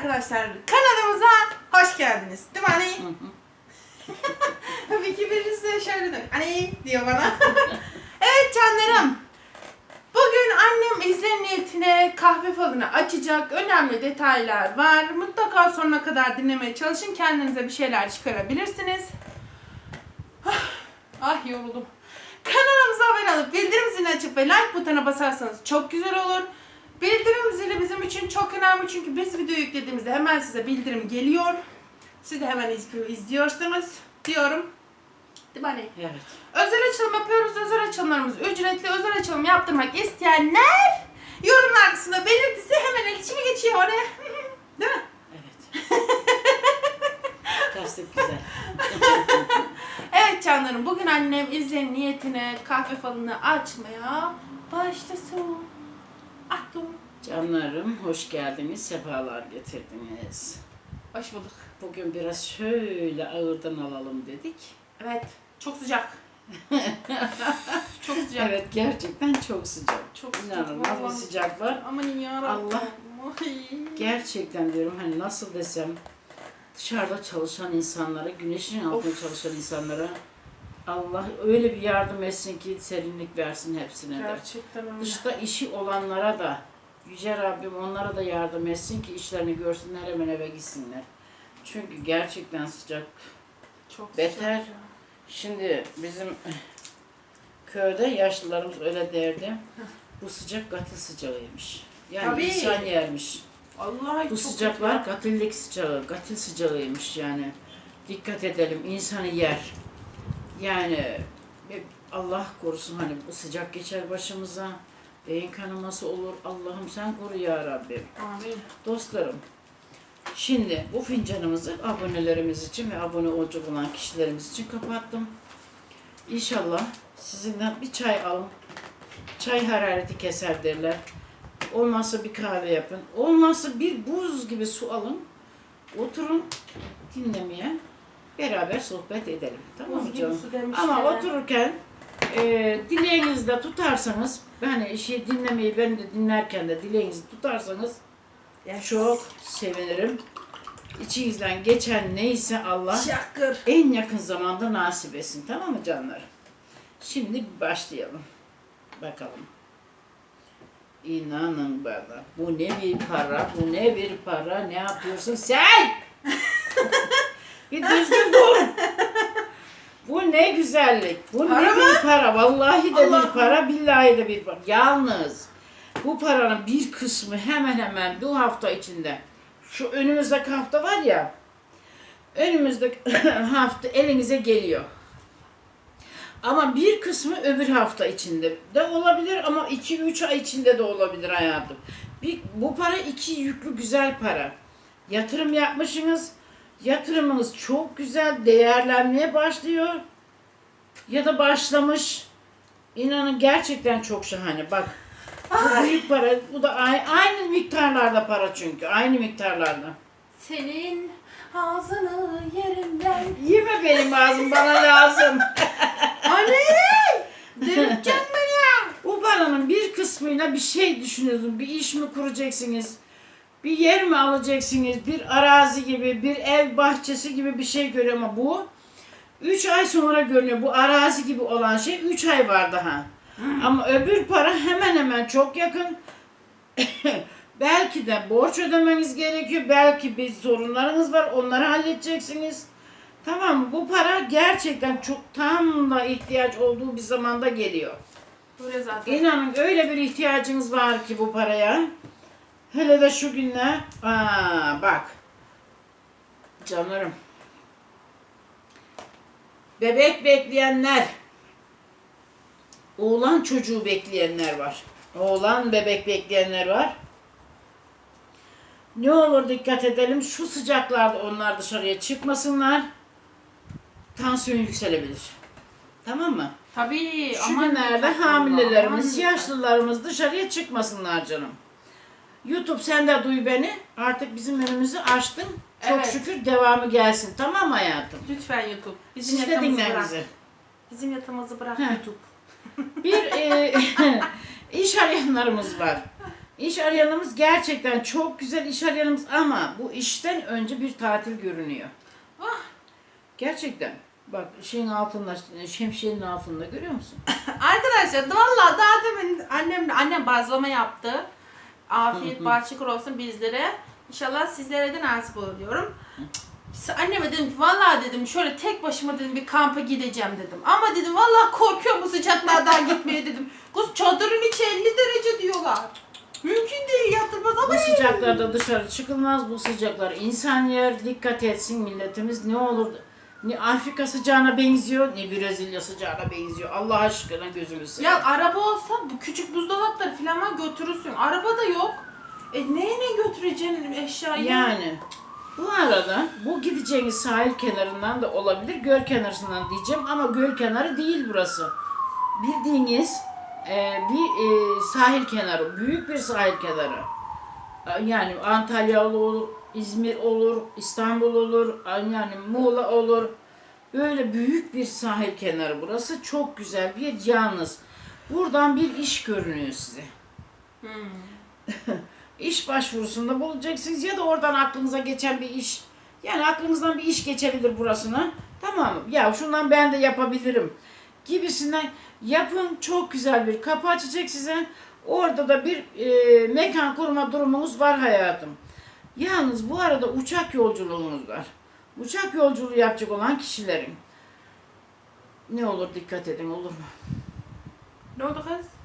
arkadaşlar kanalımıza hoş geldiniz. Değil mi anne? Ki birisi şöyle diyor. Anne diyor bana. evet canlarım. Bugün annem izle niyetine kahve falını açacak. Önemli detaylar var. Mutlaka sonuna kadar dinlemeye çalışın. Kendinize bir şeyler çıkarabilirsiniz. Ah, ah yoruldum. Kanalımıza abone olup bildirim zilini açıp ve like butonuna basarsanız çok güzel olur. Bildirim zili bizim için çok önemli çünkü biz video yüklediğimizde hemen size bildirim geliyor. Siz de hemen iz- izliyorsunuz diyorum. Değil mi anne? Evet. Özel açılım yapıyoruz. Özel açılımlarımız ücretli. Özel açılım yaptırmak isteyenler yorumlar kısmında belirtisi hemen iletişime geçiyor oraya. Değil mi? Evet. Tasdik güzel. Evet canlarım bugün annem izleyen niyetine kahve falını açmaya başlasın. Canlarım hoş geldiniz, sefalar getirdiniz. Hoş bulduk. Bugün biraz şöyle ağırdan alalım dedik. Evet. Çok sıcak. çok sıcak. Evet gerçekten çok sıcak. Çok. İnanılmaz bir vallahi. sıcak var. Aman ya Allah. Ay. Gerçekten diyorum hani nasıl desem dışarıda çalışan insanlara, güneşin altında Of. çalışan insanlara Allah öyle bir yardım etsin ki serinlik versin hepsine de. Gerçekten öyle. Dışta işi olanlara da Yüce Rabbim onlara da yardım etsin ki işlerini görsünler hemen eve gitsinler. Çünkü gerçekten sıcak. Çok Beter. sıcak ya. Şimdi bizim köyde yaşlılarımız öyle derdi. Bu sıcak katil sıcağıymış. Yani Tabii. insan yermiş. Vallahi Bu sıcaklar kötü. katillik sıcağı, katil sıcağıymış yani. Dikkat edelim insanı yer. Yani Allah korusun hani bu sıcak geçer başımıza. Beyin kanaması olur. Allah'ım sen koru ya Rabbim. Amin. Dostlarım, şimdi bu fincanımızı abonelerimiz için ve abone olacak olan kişilerimiz için kapattım. İnşallah sizinden bir çay alın. Çay harareti keser derler. Olmazsa bir kahve yapın. Olmazsa bir buz gibi su alın. Oturun dinlemeye. Beraber sohbet edelim. Tamam mı canım? Ama otururken e, dileğinizde tutarsanız, hani şey dinlemeyi ben de dinlerken de dileğinizi tutarsanız Yes. çok sevinirim. İçinizden geçen neyse Allah Şakır. en yakın zamanda nasip etsin. Tamam mı canlar? Şimdi başlayalım. Bakalım. İnanın bana. Bu ne bir para, bu ne bir para. Ne yapıyorsun sen? bir düzgün dur. Bu ne güzellik. Bu Para ne bir para. Vallahi de Allah. bir para, billahi de bir para. Yalnız bu paranın bir kısmı hemen hemen bu hafta içinde. Şu önümüzdeki hafta var ya. Önümüzdeki hafta elinize geliyor. Ama bir kısmı öbür hafta içinde de olabilir ama 2-3 ay içinde de olabilir hayatım. Bir, bu para iki yüklü güzel para. Yatırım yapmışsınız. Yatırımınız çok güzel değerlenmeye başlıyor. Ya da başlamış. İnanın gerçekten çok şahane. Bak bu büyük para. Bu da ay- aynı miktarlarda para çünkü. Aynı miktarlarda. Senin ağzını yerim ben. Yeme benim ağzım bana lazım. Anne! Delirteceksin beni ya. Bu paranın bir kısmıyla bir şey düşünüyorsun. Bir iş mi kuracaksınız? Bir yer mi alacaksınız? Bir arazi gibi, bir ev bahçesi gibi bir şey görüyor ama bu 3 ay sonra görünüyor. Bu arazi gibi olan şey 3 ay var daha. Ama öbür para hemen hemen çok yakın. belki de borç ödemeniz gerekiyor. Belki bir sorunlarınız var. Onları halledeceksiniz. Tamam? Bu para gerçekten çok tam da ihtiyaç olduğu bir zamanda geliyor. Böyle zaten. İnanın öyle bir ihtiyacınız var ki bu paraya. Hele de şu günler. Aa bak. Canlarım. Bebek bekleyenler. Oğlan çocuğu bekleyenler var. Oğlan bebek bekleyenler var. Ne olur dikkat edelim. Şu sıcaklarda onlar dışarıya çıkmasınlar. Tansiyon yükselebilir. Tamam mı? Tabii. Şu aman günlerde dikkat hamilelerimiz, aman dikkat. yaşlılarımız dışarıya çıkmasınlar canım. YouTube sen de duy beni. Artık bizim önümüzü açtın. Çok Evet. şükür devamı gelsin. Tamam hayatım? Lütfen YouTube. Bizim Siz de dinlen bırak. bizi. Bizim yatağımızı bırak Heh. YouTube. Bir e, iş arayanlarımız var. İş arayanımız gerçekten çok güzel iş arayanımız ama bu işten önce bir tatil görünüyor. Vah. Gerçekten. Bak şeyin altında, şemsiyenin altında görüyor musun? Arkadaşlar vallahi daha demin annem annem bazlama yaptı. Afiyet bahçekur olsun bizlere. İnşallah sizlere de nasip olur diyorum. Anneme dedim ki vallahi dedim şöyle tek başıma dedim bir kampa gideceğim dedim. Ama dedim vallahi korkuyorum bu sıcaklardan gitmeye dedim. Kız çadırın içi 50 derece diyorlar. Mümkün değil yatırmaz ama Bu sıcaklarda dışarı çıkılmaz bu sıcaklar. İnsan yer dikkat etsin milletimiz ne olur ne Afrika sıcağına benziyor ne Brezilya sıcağına benziyor. Allah aşkına gözümüz seveyim. Ya araba olsa bu küçük buzdolapları falan var götürürsün. Araba da yok. E neyine götüreceksin eşyayı? Yani bu arada bu gideceğiniz sahil kenarından da olabilir, göl kenarından diyeceğim ama göl kenarı değil burası. Bildiğiniz e, bir e, sahil kenarı, büyük bir sahil kenarı. E, Yani Antalya olur, İzmir olur, İstanbul olur, yani Muğla olur. Böyle büyük bir sahil kenarı burası. Çok güzel bir yalnız. Buradan bir iş görünüyor size. Hmm. İş başvurusunda bulacaksınız ya da oradan aklınıza geçen bir iş. Yani aklınızdan bir iş geçebilir burasına. Tamam mı? Ya şundan ben de yapabilirim. Gibisinden yapın çok güzel bir kapı açacak size. Orada da bir e, mekan kurma durumunuz var hayatım. Yalnız bu arada uçak yolculuğunuz var. Uçak yolculuğu yapacak olan kişilerin ne olur dikkat edin olur mu? Ne oldu kız?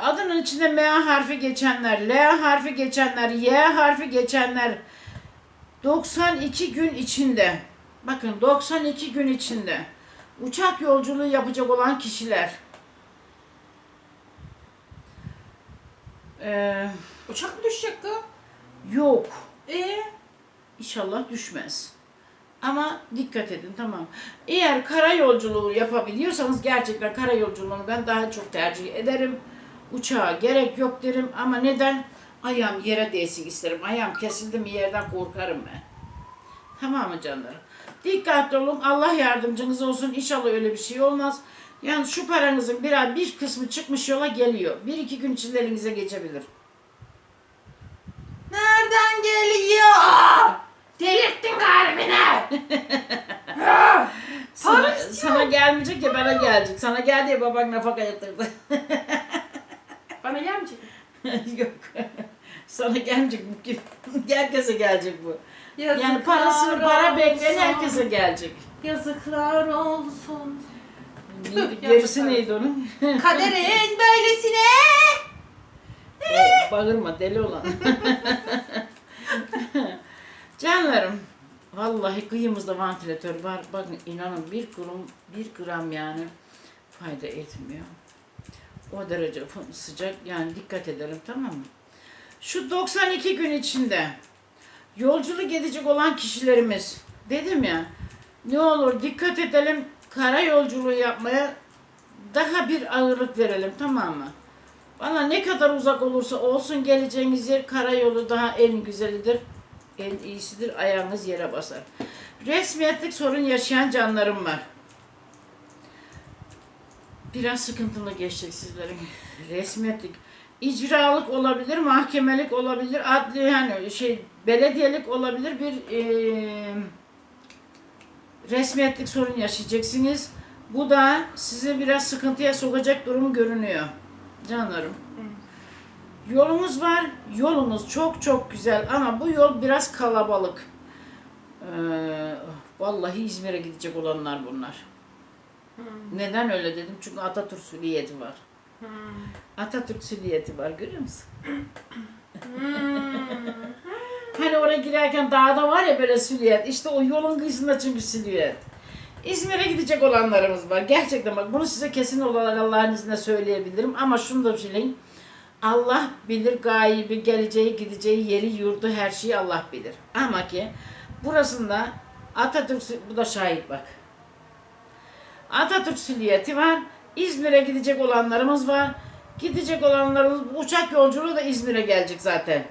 Adının içinde M harfi geçenler, L harfi geçenler, Y harfi geçenler 92 gün içinde bakın 92 gün içinde uçak yolculuğu yapacak olan kişiler ee, Uçak mı düşecek yok. Ee? İnşallah düşmez. Ama dikkat edin tamam. Eğer kara yolculuğu yapabiliyorsanız gerçekten kara yolculuğunu ben daha çok tercih ederim. Uçağa gerek yok derim ama neden? Ayağım yere değsin isterim. Ayağım kesildi mi yerden korkarım ben. Tamam mı canlarım? Dikkatli olun. Allah yardımcınız olsun. İnşallah öyle bir şey olmaz. Yani şu paranızın bir, bir kısmı çıkmış yola geliyor. Bir iki gün içinde elinize geçebilir. Nereden geliyor? Delirttin kalbini. Sana, Para sana gelmeyecek ya bana gelecek. Sana geldi ya baban nafaka yatırdı. Bana gelmeyecek? Yok. Sana gelmeyecek bu ki. Herkese gelecek bu. Yazıklar Yani parası para bekleyen herkese gelecek. Yazıklar olsun. Tüh, Gerisi yazıklar neydi onun? Kaderin böylesine. Bağırma deli olan. Canlarım. Vallahi kıyımızda vantilatör var. Bakın inanın bir kurum, bir gram yani fayda etmiyor. O derece sıcak yani dikkat edelim tamam mı? Şu 92 gün içinde yolculuk edecek olan kişilerimiz dedim ya ne olur dikkat edelim kara yolculuğu yapmaya daha bir ağırlık verelim tamam mı? Bana ne kadar uzak olursa olsun geleceğiniz yer karayolu daha en güzelidir. En iyisidir. Ayağınız yere basar. Resmiyetlik sorun yaşayan canlarım var. Biraz sıkıntılı geçecek sizlerin. Resmiyetlik. icralık olabilir, mahkemelik olabilir, adli yani şey belediyelik olabilir bir eee resmiyetlik sorun yaşayacaksınız. Bu da sizi biraz sıkıntıya sokacak durum görünüyor. Canlarım. Yolumuz var. Yolumuz çok çok güzel ama bu yol biraz kalabalık. Ee, vallahi İzmir'e gidecek olanlar bunlar. Neden öyle dedim? Çünkü Atatürk süliyeti var. Hmm. Atatürk süliyeti var görüyor musun? Hmm. Hani oraya girerken dağda var ya böyle süliyet. İşte o yolun kıyısında çünkü süliyet. İzmir'e gidecek olanlarımız var. Gerçekten bak bunu size kesin olarak Allah'ın izniyle söyleyebilirim. Ama şunu da söyleyeyim. Allah bilir gaybi, geleceği, gideceği, yeri, yurdu, her şeyi Allah bilir. Ama ki burasında Atatürk, bu da şahit bak. Atatürk süliyeti var. İzmir'e gidecek olanlarımız var. Gidecek olanlarımız, uçak yolculuğu da İzmir'e gelecek zaten.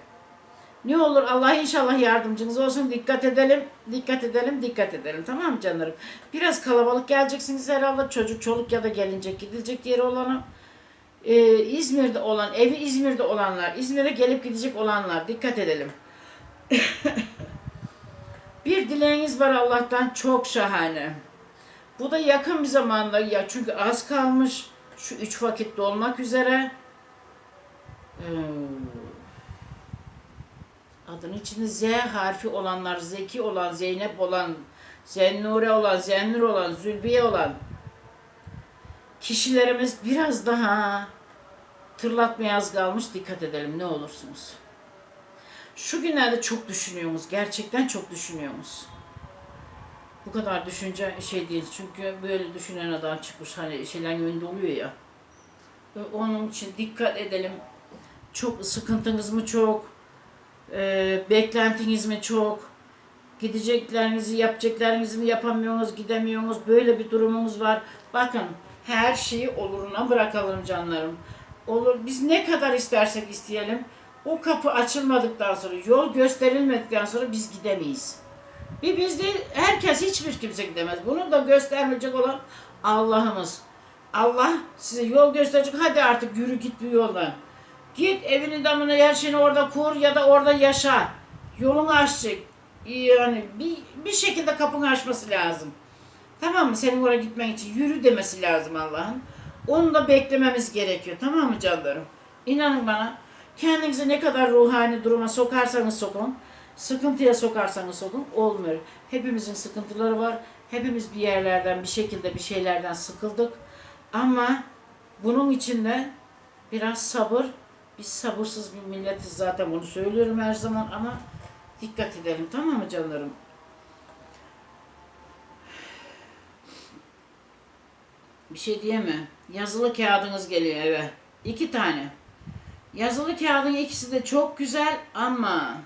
Ne olur Allah inşallah yardımcınız olsun. Dikkat edelim, dikkat edelim, dikkat edelim. Tamam canlarım? Biraz kalabalık geleceksiniz herhalde. Çocuk, çoluk ya da gelinecek, gidilecek yeri olanı. Ee, İzmir'de olan, evi İzmir'de olanlar, İzmir'e gelip gidecek olanlar dikkat edelim. bir dileğiniz var Allah'tan çok şahane. Bu da yakın bir zamanda ya çünkü az kalmış. Şu üç vakitte olmak üzere. Ee, adın içinde Z harfi olanlar, Zeki olan, Zeynep olan, Zennure olan, Zennur olan, Zülbiye olan kişilerimiz biraz daha tırlatmaya az kalmış. Dikkat edelim ne olursunuz. Şu günlerde çok düşünüyoruz. Gerçekten çok düşünüyoruz. Bu kadar düşünce şey değil. Çünkü böyle düşünen adam çıkmış. Hani şeylerin önünde oluyor ya. Onun için dikkat edelim. Çok sıkıntınız mı çok? Ee, beklentiniz mi çok? Gideceklerinizi, yapacaklarınızı mı yapamıyorsunuz, gidemiyorsunuz. Böyle bir durumunuz var. Bakın her şeyi oluruna bırakalım canlarım. Olur biz ne kadar istersek isteyelim. O kapı açılmadıktan sonra, yol gösterilmedikten sonra biz gidemeyiz. Bir biz değil, herkes hiçbir kimse gidemez. Bunu da göstermeyecek olan Allah'ımız. Allah size yol gösterecek. Hadi artık yürü git bu yoldan. Git evini damını her şeyini orada kur ya da orada yaşa. Yolunu açacak. Yani bir, bir şekilde kapını açması lazım. Tamam mı? Senin oraya gitmen için yürü demesi lazım Allah'ın. Onu da beklememiz gerekiyor. Tamam mı canlarım? İnanın bana kendinizi ne kadar ruhani duruma sokarsanız sokun, sıkıntıya sokarsanız sokun olmuyor. Hepimizin sıkıntıları var. Hepimiz bir yerlerden bir şekilde bir şeylerden sıkıldık. Ama bunun içinde biraz sabır. Biz sabırsız bir milletiz zaten bunu söylüyorum her zaman ama dikkat edelim tamam mı canlarım? Bir şey diyemem. Yazılı kağıdınız geliyor eve. İki tane. Yazılı kağıdın ikisi de çok güzel ama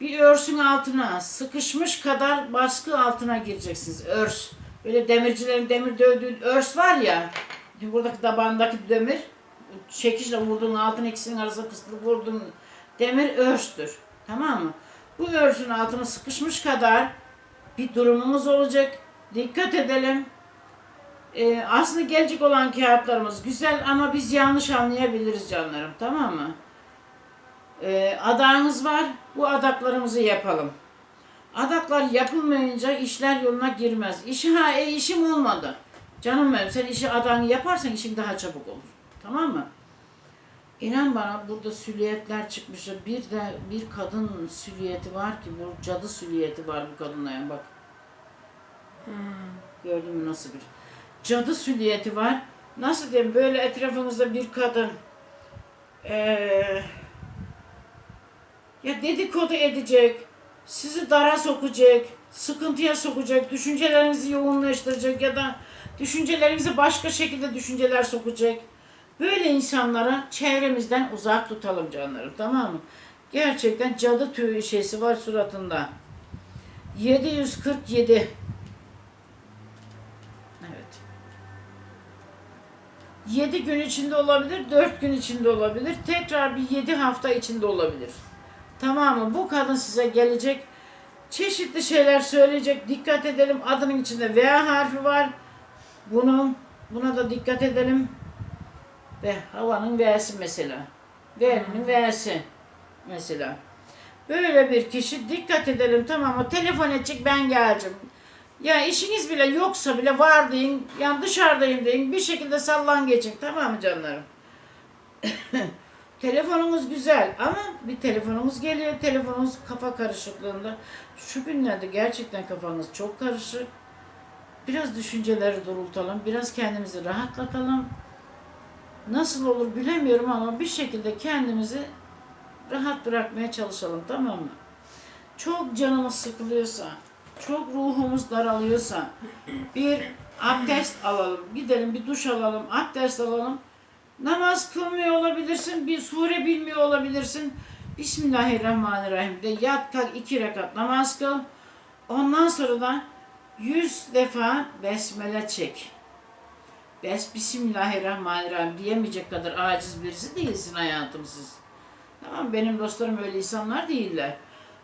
bir örsün altına sıkışmış kadar baskı altına gireceksiniz. Örs. Böyle demircilerin demir dövdüğü örs var ya. Buradaki tabandaki demir. Çekişle vurduğun altın ikisinin arasına kısılıp vurduğun demir örstür. Tamam mı? Bu örsün altına sıkışmış kadar bir durumumuz olacak. Dikkat edelim. Ee, aslında gelecek olan kağıtlarımız güzel ama biz yanlış anlayabiliriz canlarım tamam mı? Ee, adağınız var. Bu adaklarımızı yapalım. Adaklar yapılmayınca işler yoluna girmez. İşi ha e, işim olmadı. Canım benim sen işi adağını yaparsan işin daha çabuk olur. Tamam mı? İnan bana burada süliyetler çıkmış. Bir de bir kadın süliyeti var ki bu cadı süliyeti var bu kadına bak. Gördün mü nasıl bir cadı süliyeti var. Nasıl diyeyim böyle etrafınızda bir kadın eee, ya dedikodu edecek, sizi dara sokacak, sıkıntıya sokacak, düşüncelerinizi yoğunlaştıracak ya da düşüncelerinizi başka şekilde düşünceler sokacak. Böyle insanlara çevremizden uzak tutalım canlarım tamam mı? Gerçekten cadı tüyü şeysi var suratında. 747 Evet. 7 gün içinde olabilir, 4 gün içinde olabilir. Tekrar bir 7 hafta içinde olabilir. Tamam mı? Bu kadın size gelecek. Çeşitli şeyler söyleyecek. Dikkat edelim. Adının içinde V harfi var. Bunun buna da dikkat edelim. Ve havanın V'si mesela. V'nin V'si mesela. Böyle bir kişi dikkat edelim tamam mı? Telefon edecek ben geleceğim. Ya işiniz bile yoksa bile var deyin. Yani dışarıdayım deyin. Bir şekilde sallan geçin. Tamam mı canlarım? Telefonumuz güzel ama bir telefonumuz geliyor. Telefonumuz kafa karışıklığında. Şu günlerde gerçekten kafanız çok karışık. Biraz düşünceleri durultalım. Biraz kendimizi rahatlatalım. Nasıl olur bilemiyorum ama bir şekilde kendimizi rahat bırakmaya çalışalım tamam mı? Çok canımız sıkılıyorsa, çok ruhumuz daralıyorsa bir abdest alalım. Gidelim bir duş alalım, abdest alalım. Namaz kılmıyor olabilirsin, bir sure bilmiyor olabilirsin. Bismillahirrahmanirrahim de yat kalk iki rekat namaz kıl. Ondan sonra da yüz defa besmele çek. Bes Bismillahirrahmanirrahim diyemeyecek kadar aciz birisi değilsin hayatım siz. Tamam benim dostlarım öyle insanlar değiller.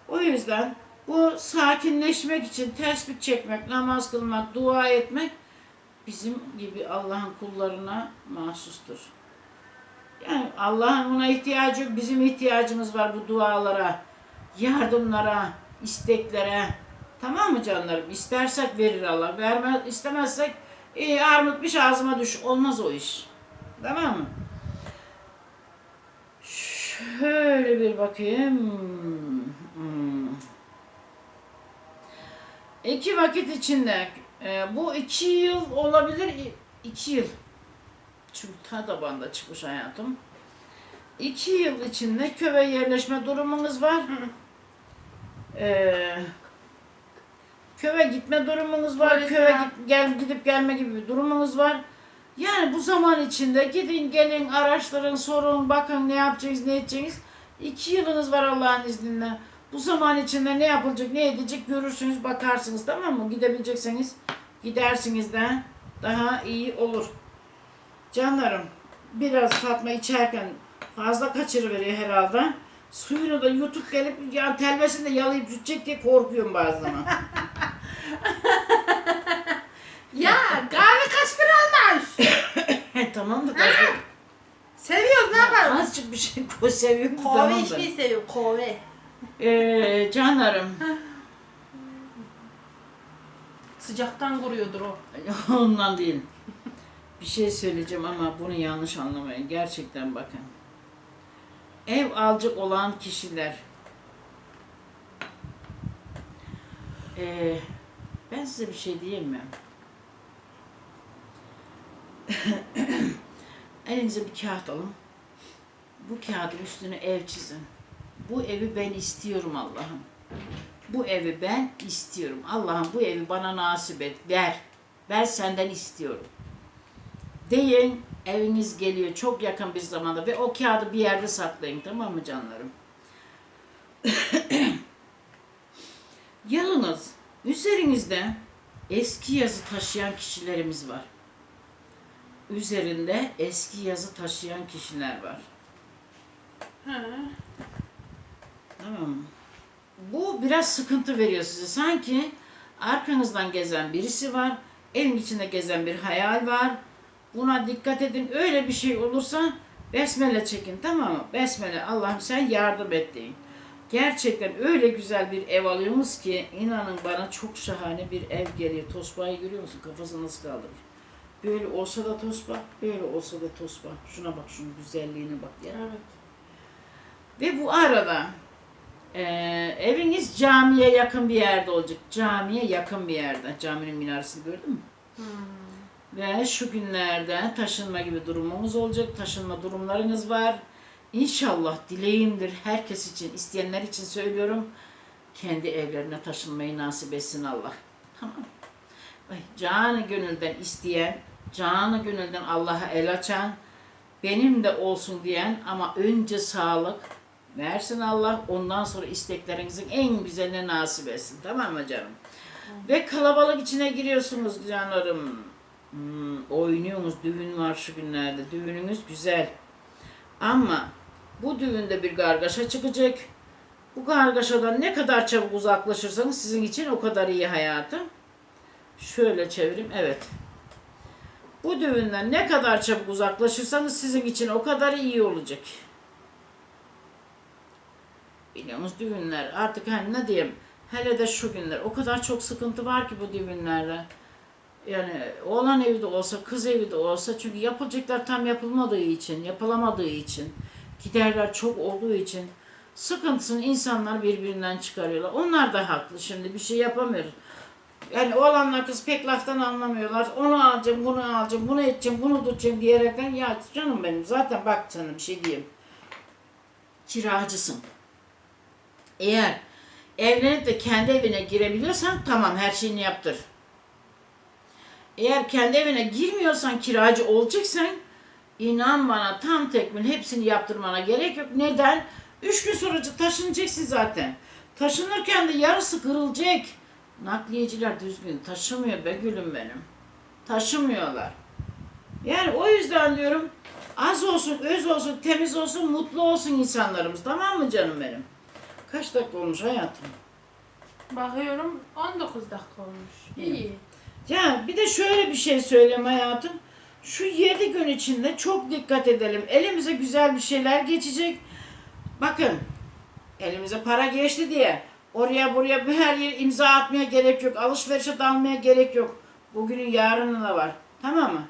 O yüzden bu sakinleşmek için tespit çekmek, namaz kılmak, dua etmek bizim gibi Allah'ın kullarına mahsustur. Yani Allah'ın buna ihtiyacı yok. Bizim ihtiyacımız var bu dualara, yardımlara, isteklere. Tamam mı canlarım? İstersek verir Allah. Vermez, istemezsek iyi armutmuş ağzıma düş. Olmaz o iş. Tamam mı? Şöyle bir bakayım. İki vakit içinde e, bu iki yıl olabilir. iki yıl. Çünkü ta tabanda çıkmış hayatım. İki yıl içinde köye yerleşme durumunuz var. Ee, köye gitme durumunuz var. Tuvalet Köye git, gel, gidip gelme gibi bir durumunuz var. Yani bu zaman içinde gidin gelin araştırın sorun bakın ne yapacaksınız ne edeceksiniz. İki yılınız var Allah'ın izniyle. Bu zaman içinde ne yapılacak ne edecek görürsünüz bakarsınız tamam mı? Gidebilecekseniz gidersiniz de daha iyi olur. Canlarım biraz Fatma içerken fazla kaçırıveriyor herhalde. Suyunu da yutup gelip yani telvesini de yalayıp yutacak diye korkuyorum bazen. Ya kahve kaç lira olmuş? tamam da kaçır. Seviyoruz ne yapalım? Azıcık bir şey koy seviyorum Kahve tamam da. içmeyi seviyorum kahve. Ee, canlarım Sıcaktan kuruyordur o. ondan değil. Bir şey söyleyeceğim ama bunu yanlış anlamayın. Gerçekten bakın. Ev alacak olan kişiler ee, ben size bir şey diyeyim mi? Elinize bir kağıt alın. Bu kağıdın üstüne ev çizin. Bu evi ben istiyorum Allah'ım. Bu evi ben istiyorum. Allah'ım bu evi bana nasip et. Ver. Ben senden istiyorum. Deyin eviniz geliyor çok yakın bir zamanda ve o kağıdı bir yerde saklayın tamam mı canlarım? Yalnız üzerinizde eski yazı taşıyan kişilerimiz var. Üzerinde eski yazı taşıyan kişiler var. Hı. Tamam mı? Bu biraz sıkıntı veriyor size. Sanki arkanızdan gezen birisi var. Evin içinde gezen bir hayal var. Buna dikkat edin. Öyle bir şey olursa besmele çekin tamam mı? Besmele Allah'ım sen yardım et deyin. Gerçekten öyle güzel bir ev alıyorsunuz ki inanın bana çok şahane bir ev geliyor. Tosba'yı görüyor musun? Kafasını nasıl kaldırır? Böyle olsa da tosba, böyle olsa da tosba. Şuna bak şunun güzelliğine bak ya. Evet. Ve bu arada e, eviniz camiye yakın bir yerde olacak. Camiye yakın bir yerde. Caminin minaresini gördün mü? Hmm. Ve şu günlerde taşınma gibi durumunuz olacak. Taşınma durumlarınız var. İnşallah dileğimdir herkes için, isteyenler için söylüyorum. Kendi evlerine taşınmayı nasip etsin Allah. Tamam. Ay, canı gönülden isteyen, canı gönülden Allah'a el açan, benim de olsun diyen ama önce sağlık versin Allah. Ondan sonra isteklerinizin en güzeline nasip etsin. Tamam mı canım? Ve kalabalık içine giriyorsunuz canlarım. Hmm, oynuyorsunuz. Düğün var şu günlerde. Düğününüz güzel. Ama bu düğünde bir kargaşa çıkacak. Bu kargaşadan ne kadar çabuk uzaklaşırsanız sizin için o kadar iyi hayatım. Şöyle çevireyim. Evet. Bu düğünden ne kadar çabuk uzaklaşırsanız sizin için o kadar iyi olacak. Biliyorsunuz düğünler artık hani ne diyeyim hele de şu günler o kadar çok sıkıntı var ki bu düğünlerde. Yani oğlan evi de olsa kız evi de olsa çünkü yapılacaklar tam yapılmadığı için yapılamadığı için giderler çok olduğu için sıkıntısını insanlar birbirinden çıkarıyorlar. Onlar da haklı şimdi bir şey yapamıyoruz. Yani oğlanlar kız pek laftan anlamıyorlar. Onu alacağım, bunu alacağım, bunu edeceğim, bunu tutacağım diyerekten ya canım benim zaten bak sana bir şey diyeyim. Kiracısın. Eğer evlenip de kendi evine girebiliyorsan tamam her şeyini yaptır. Eğer kendi evine girmiyorsan kiracı olacaksan inan bana tam tekmil hepsini yaptırmana gerek yok. Neden? Üç gün sonra taşınacaksın zaten. Taşınırken de yarısı kırılacak. Nakliyeciler düzgün taşımıyor be gülüm benim. Taşımıyorlar. Yani o yüzden diyorum Az olsun, öz olsun, temiz olsun, mutlu olsun insanlarımız. Tamam mı canım benim? Kaç dakika olmuş hayatım? Bakıyorum 19 dakika olmuş. İyi. Ya bir de şöyle bir şey söyleyeyim hayatım. Şu 7 gün içinde çok dikkat edelim. Elimize güzel bir şeyler geçecek. Bakın elimize para geçti diye oraya buraya bir her yer imza atmaya gerek yok. Alışverişe dalmaya gerek yok. Bugünün yarını da var. Tamam mı?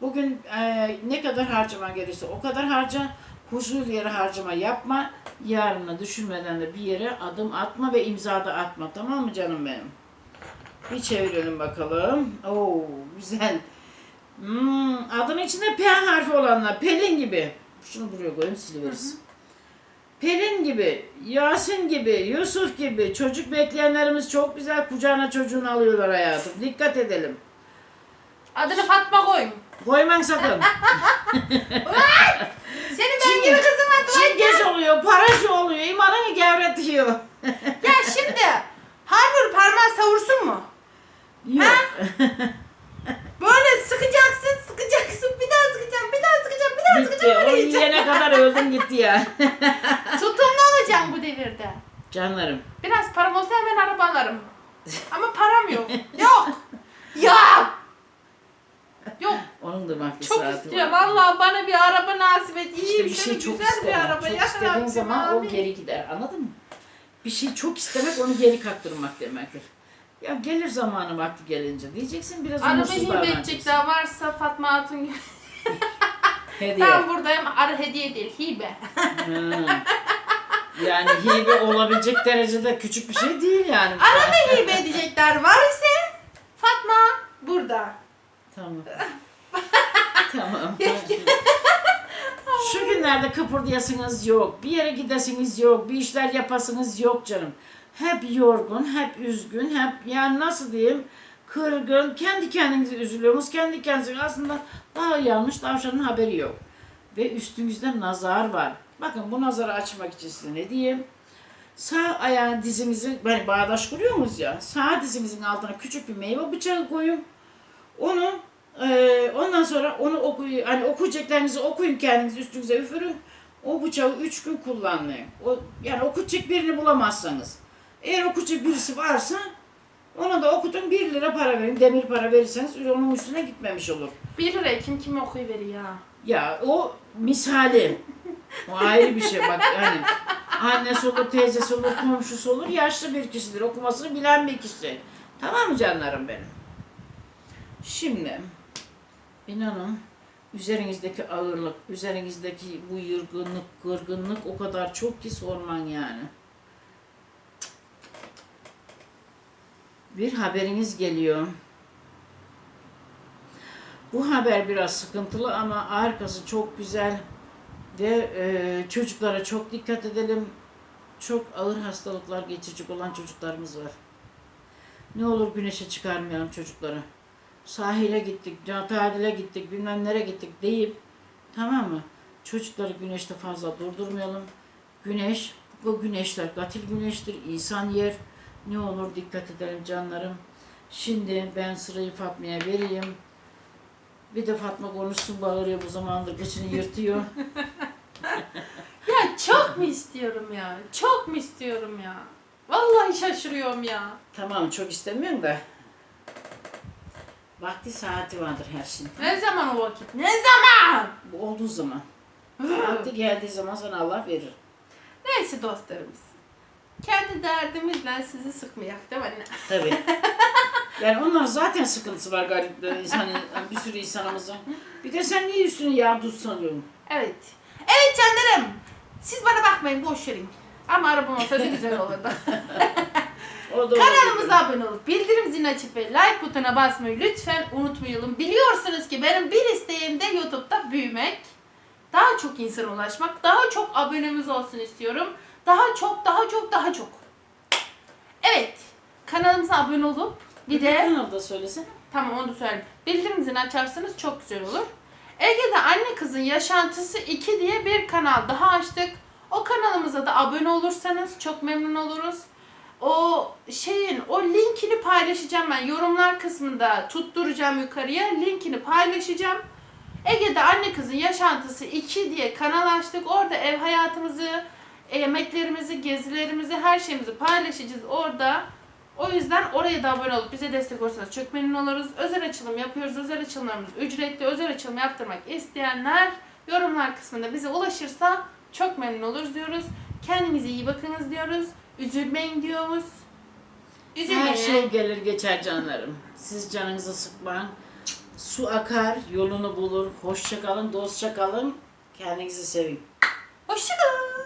Bugün eee, ne kadar harcama gelirse o kadar harca. Huzurlu yere harcama yapma. Yarını düşünmeden de bir yere adım atma ve imza da atma. Tamam mı canım benim? Bir çevirelim bakalım. Oo güzel. Hmm, adın içinde P harfi olanlar. Pelin gibi. Şunu buraya koyayım siliveriz. Pelin gibi, Yasin gibi, Yusuf gibi çocuk bekleyenlerimiz çok güzel kucağına çocuğunu alıyorlar hayatım. Dikkat edelim. Adını Fatma koyun. Koyman sakın. Senin ben Çingene- gibi kızım var. Çingez oluyor, paracı oluyor, imanını gevretiyor. Ya şimdi Harvur parmağı savursun mu? Yok. Böyle sıkacaksın, sıkacaksın, bir daha sıkacaksın, bir daha sıkacaksın, bir daha Bitti. sıkacaksın. O yiyeceksin. yiyene kadar öldün gitti ya. Tutumlu olacağım bu devirde. Canlarım. Biraz param olsa hemen araba alırım. Ama param yok. Yok. Yok. Yok. Onun da vakti Çok saati istiyorum. var. Allah bana bir araba nasip et. İyi İşte bir şey, çok güzel bir araba. Çok Ya istediğin Rabbim zaman o geri gider. Anladın mı? Bir şey çok istemek onu geri kaktırmak demektir. Ya gelir zamanı vakti gelince diyeceksin biraz Araba umutsuz hibe davranacaksın. edecekler varsa Fatma Hatun gibi. Hediye. Ben buradayım. Ara hediye değil. Hibe. Ha. Yani hibe olabilecek derecede küçük bir şey değil yani. Araba hibe edecekler var ise Fatma burada. Tamam. tamam. Şu günlerde kıpırdayasınız yok, bir yere gidesiniz yok, bir işler yapasınız yok canım. Hep yorgun, hep üzgün, hep yani nasıl diyeyim kırgın, kendi kendinize üzülüyorsunuz, kendi kendinize aslında daha yanlış tavşanın haberi yok. Ve üstünüzde nazar var. Bakın bu nazarı açmak için size ne diyeyim? Sağ ayağın dizinizi, hani bağdaş kuruyor muyuz ya? Sağ dizinizin altına küçük bir meyve bıçağı koyun. Onu eee, ondan sonra onu okuyun, hani okuyacaklarınızı okuyun kendiniz üstünüze üfürün. O bıçağı üç gün kullanın. O, yani okutacak birini bulamazsanız. Eğer okutacak birisi varsa ona da okutun 1 lira para verin. Demir para verirseniz onun üstüne gitmemiş olur. Bir liraya kim kime okuyuveriyor ya. Ya o misali. O ayrı bir şey bak hani annesi olur, teyzesi olur, komşusu olur, yaşlı bir kişidir. Okumasını bilen bir kişi. Tamam mı canlarım benim? Şimdi inanın üzerinizdeki ağırlık, üzerinizdeki bu yırgınlık, kırgınlık o kadar çok ki sorman yani. Bir haberiniz geliyor. Bu haber biraz sıkıntılı ama arkası çok güzel ve e, çocuklara çok dikkat edelim. Çok ağır hastalıklar geçirecek olan çocuklarımız var. Ne olur güneşe çıkarmayalım çocukları. Sahile gittik, tatile gittik, bilmem nereye gittik deyip tamam mı? Çocukları güneşte fazla durdurmayalım. Güneş, bu güneşler katil güneştir, insan yer. Ne olur dikkat edelim canlarım. Şimdi ben sırayı Fatma'ya vereyim. Bir de Fatma konuşsun bağırıyor bu zamandır gıçını yırtıyor. Ya çok mu istiyorum ya? Çok mu istiyorum ya? Vallahi şaşırıyorum ya. tamam çok istemiyorum da. Vakti saati vardır her şeyin. Ne zaman o vakit? Ne zaman? Bu olduğu zaman. Vakti geldiği zaman sana Allah verir. Neyse dostlarımız. Kendi derdimizle sizi sıkmayak değil mi anne? Tabii. Yani onların zaten sıkıntısı var garip insan, bir sürü insanımızın. Bir de sen niye üstüne yağ tuz sanıyorsun? Evet. Evet canlarım. Siz bana bakmayın boş verin. Ama arabam olsa da güzel olurdu. Kanalımıza abone olup bildirim zilini açıp ve like butonuna basmayı lütfen unutmayalım. Biliyorsunuz ki benim bir isteğim de YouTube'da büyümek. Daha çok insana ulaşmak. Daha çok abonemiz olsun istiyorum. Daha çok, daha çok, daha çok. Evet. Kanalımıza abone olup bir de... Kanalda söylesene. Tamam onu da söyleyeyim. Bildirim zilini açarsanız çok güzel olur. Ege'de Anne Kızın Yaşantısı 2 diye bir kanal daha açtık. O kanalımıza da abone olursanız çok memnun oluruz. O şeyin, o linkini paylaşacağım ben. Yorumlar kısmında tutturacağım yukarıya. Linkini paylaşacağım. Ege'de anne kızın yaşantısı 2 diye kanal açtık. Orada ev hayatımızı, yemeklerimizi, gezilerimizi, her şeyimizi paylaşacağız orada. O yüzden oraya da abone olup bize destek olursanız çok memnun oluruz. Özel açılım yapıyoruz. Özel açılımlarımız ücretli. Özel açılım yaptırmak isteyenler yorumlar kısmında bize ulaşırsa çok memnun oluruz diyoruz. Kendinize iyi bakınız diyoruz. Üzülmeyin diyoruz. Üzülmeyin. Her şey gelir geçer canlarım. Siz canınızı sıkmayın. Su akar, yolunu bulur. Hoşça kalın, dostça kalın. Kendinizi sevin. Hoşçakalın.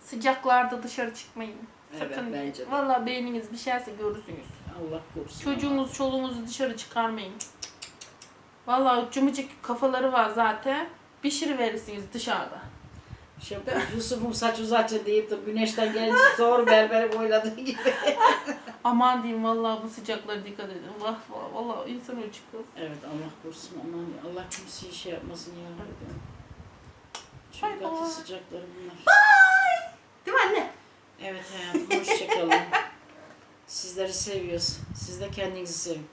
Sıcaklarda dışarı çıkmayın. Evet, Sakın. bence de. Vallahi beyniniz düşerse görürsünüz. Allah korusun. Çocuğunuz, çoluğunuzu dışarı çıkarmayın. Vallahi cımıcık kafaları var zaten. Pişiriverirsiniz dışarıda. Şey, Yusuf'un saç uzatça deyip de güneşten gelince zor berberi boyladığı gibi. Aman diyeyim vallahi bu sıcaklara dikkat edin. Vah vah vallahi insan çıkıyor. Evet Allah korusun aman Allah kimseye şey yapmasın ya. Bay Çok bay. katı sıcakları bunlar. Değil mi anne? Evet hayatım hoşça kalın. Sizleri seviyoruz. Siz de kendinizi sevin.